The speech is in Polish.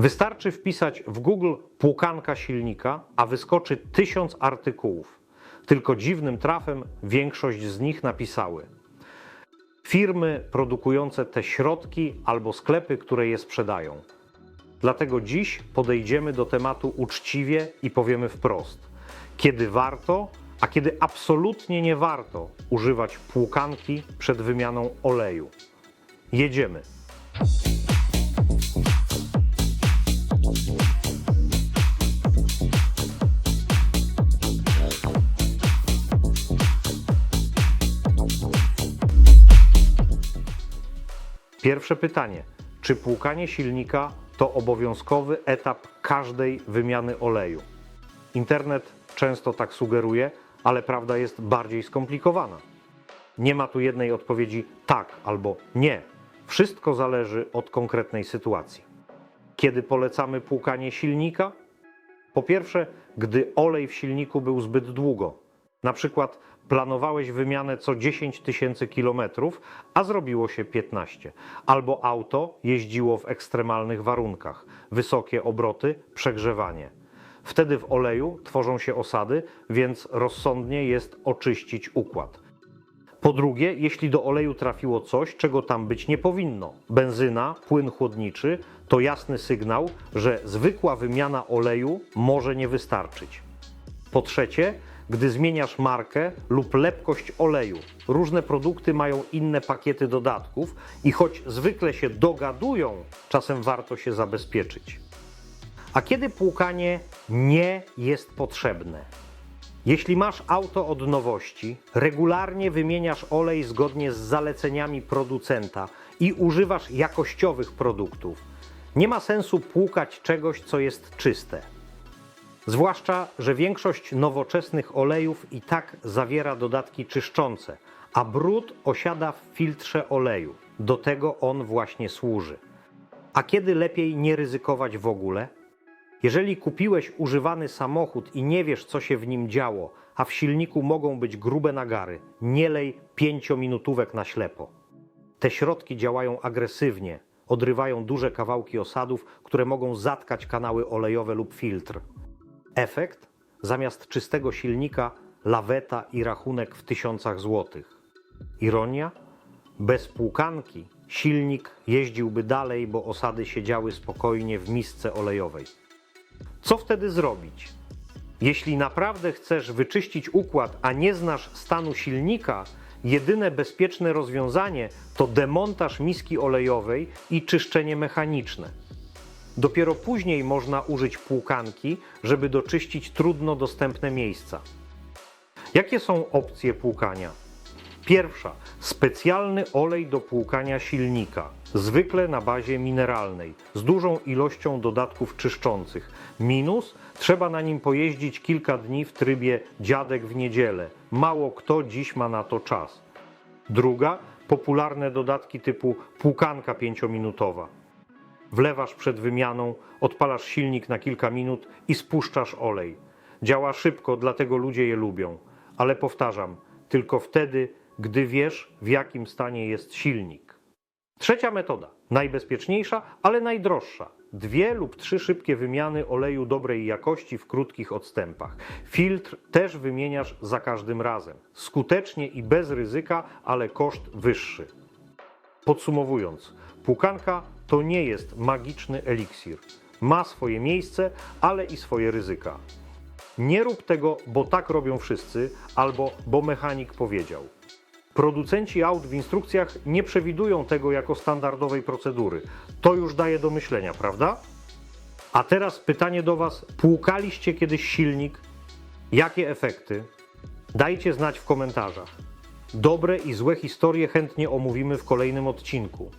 Wystarczy wpisać w Google płukanka silnika, a wyskoczy tysiąc artykułów. Tylko dziwnym trafem większość z nich napisały. Firmy produkujące te środki albo sklepy, które je sprzedają. Dlatego dziś podejdziemy do tematu uczciwie i powiemy wprost, kiedy warto, a kiedy absolutnie nie warto używać płukanki przed wymianą oleju. Jedziemy. Pierwsze pytanie: czy płukanie silnika to obowiązkowy etap każdej wymiany oleju? Internet często tak sugeruje, ale prawda jest bardziej skomplikowana. Nie ma tu jednej odpowiedzi tak albo nie. Wszystko zależy od konkretnej sytuacji. Kiedy polecamy płukanie silnika? Po pierwsze, gdy olej w silniku był zbyt długo. Na przykład planowałeś wymianę co 10 tysięcy kilometrów, a zrobiło się 15. Albo auto jeździło w ekstremalnych warunkach, wysokie obroty, przegrzewanie. Wtedy w oleju tworzą się osady, więc rozsądnie jest oczyścić układ. Po drugie, jeśli do oleju trafiło coś, czego tam być nie powinno, benzyna, płyn chłodniczy, to jasny sygnał, że zwykła wymiana oleju może nie wystarczyć. Po trzecie, gdy zmieniasz markę lub lepkość oleju, różne produkty mają inne pakiety dodatków i choć zwykle się dogadują, czasem warto się zabezpieczyć. A kiedy płukanie nie jest potrzebne? Jeśli masz auto od nowości, regularnie wymieniasz olej zgodnie z zaleceniami producenta i używasz jakościowych produktów, nie ma sensu płukać czegoś, co jest czyste. Zwłaszcza, że większość nowoczesnych olejów i tak zawiera dodatki czyszczące, a brud osiada w filtrze oleju. Do tego on właśnie służy. A kiedy lepiej nie ryzykować w ogóle? Jeżeli kupiłeś używany samochód i nie wiesz, co się w nim działo, a w silniku mogą być grube nagary, nie lej pięciominutówek na ślepo. Te środki działają agresywnie, odrywają duże kawałki osadów, które mogą zatkać kanały olejowe lub filtr. Efekt? Zamiast czystego silnika, laweta i rachunek w tysiącach złotych. Ironia? Bez płukanki silnik jeździłby dalej, bo osady siedziały spokojnie w misce olejowej. Co wtedy zrobić? Jeśli naprawdę chcesz wyczyścić układ, a nie znasz stanu silnika, jedyne bezpieczne rozwiązanie to demontaż miski olejowej i czyszczenie mechaniczne. Dopiero później można użyć płukanki, żeby doczyścić trudno dostępne miejsca. Jakie są opcje płukania? Pierwsza specjalny olej do płukania silnika, zwykle na bazie mineralnej, z dużą ilością dodatków czyszczących. Minus trzeba na nim pojeździć kilka dni w trybie dziadek w niedzielę. Mało kto dziś ma na to czas. Druga popularne dodatki typu płukanka pięciominutowa. Wlewasz przed wymianą, odpalasz silnik na kilka minut i spuszczasz olej. Działa szybko, dlatego ludzie je lubią. Ale powtarzam, tylko wtedy, gdy wiesz, w jakim stanie jest silnik. Trzecia metoda, najbezpieczniejsza, ale najdroższa. Dwie lub trzy szybkie wymiany oleju dobrej jakości w krótkich odstępach. Filtr też wymieniasz za każdym razem. Skutecznie i bez ryzyka, ale koszt wyższy. Podsumowując, płukanka to nie jest magiczny eliksir. Ma swoje miejsce, ale i swoje ryzyka. Nie rób tego, bo tak robią wszyscy, albo bo mechanik powiedział. Producenci aut w instrukcjach nie przewidują tego jako standardowej procedury. To już daje do myślenia, prawda? A teraz pytanie do Was: płukaliście kiedyś silnik? Jakie efekty? Dajcie znać w komentarzach. Dobre i złe historie chętnie omówimy w kolejnym odcinku.